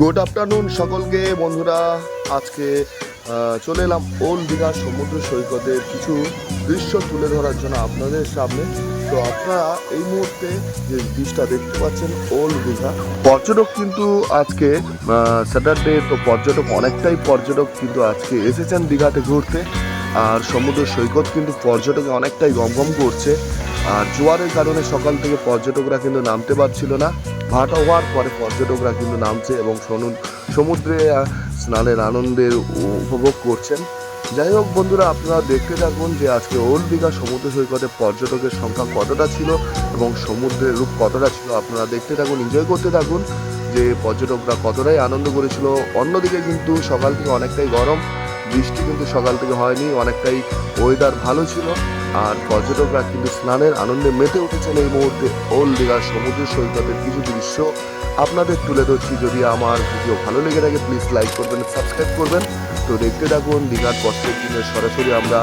Good afternoon সকলকে, বন্ধুরা। আজকে চলে এলাম ওল দীঘা সমুদ্র সৈকতের কিছু দৃশ্য তুলে ধরার জন্য আপনাদের সামনে। তো আপনারা এই মুহূর্তে যে দৃশ্যটা দেখতে পাচ্ছেন ওল দীঘা, পর্যটক কিন্তু আজকে স্যাটারডে তো পর্যটক অনেকটাই পর্যটক কিন্তু আজকে এসেছেন দীঘাতে ঘুরতে। আর সমুদ্র সৈকত কিন্তু পর্যটকে অনেকটাই গমগম করছে। আর জোয়ারের কারণে সকাল থেকে পর্যটকরা কিন্তু নামতে পারছিল না। ভাটা হওয়ার পরে পর্যটকরা কিন্তু নামছে এবং সমু- সমুদ্রে স্নানের আনন্দের উপভোগ করছেন। যাই হোক বন্ধুরা, আপনারা দেখতে থাকুন যে আজকে ওল্ড দীঘা সমুদ্র সৈকতে পর্যটকের সংখ্যা কতটা ছিল এবং সমুদ্রের রূপ কতটা ছিল আপনারা দেখতে থাকুন এনজয় করতে থাকুন যে পর্যটকরা কতটাই আনন্দ করেছিল। অন্যদিকে কিন্তু সকাল থেকে অনেকটাই গরম, বৃষ্টি কিন্তু সকাল থেকে হয়নি, অনেকটাই ওয়েদার ভালো ছিল। আর পর্যটকরা কিন্তু স্নানের আনন্দে মেতে উঠেছেন এই মুহূর্তে। ওল দীঘার সমুদ্র সৈকতের কিছু দৃশ্য আপনাদের তুলে ধরছি। যদি আমার ভিডিও ভালো লেগে থাকে প্লিজ লাইক করবেন সাবস্ক্রাইব করবেন। তো দেখতে থাকুন দীঘার প্রত্যেক দিনে সরাসরি আমরা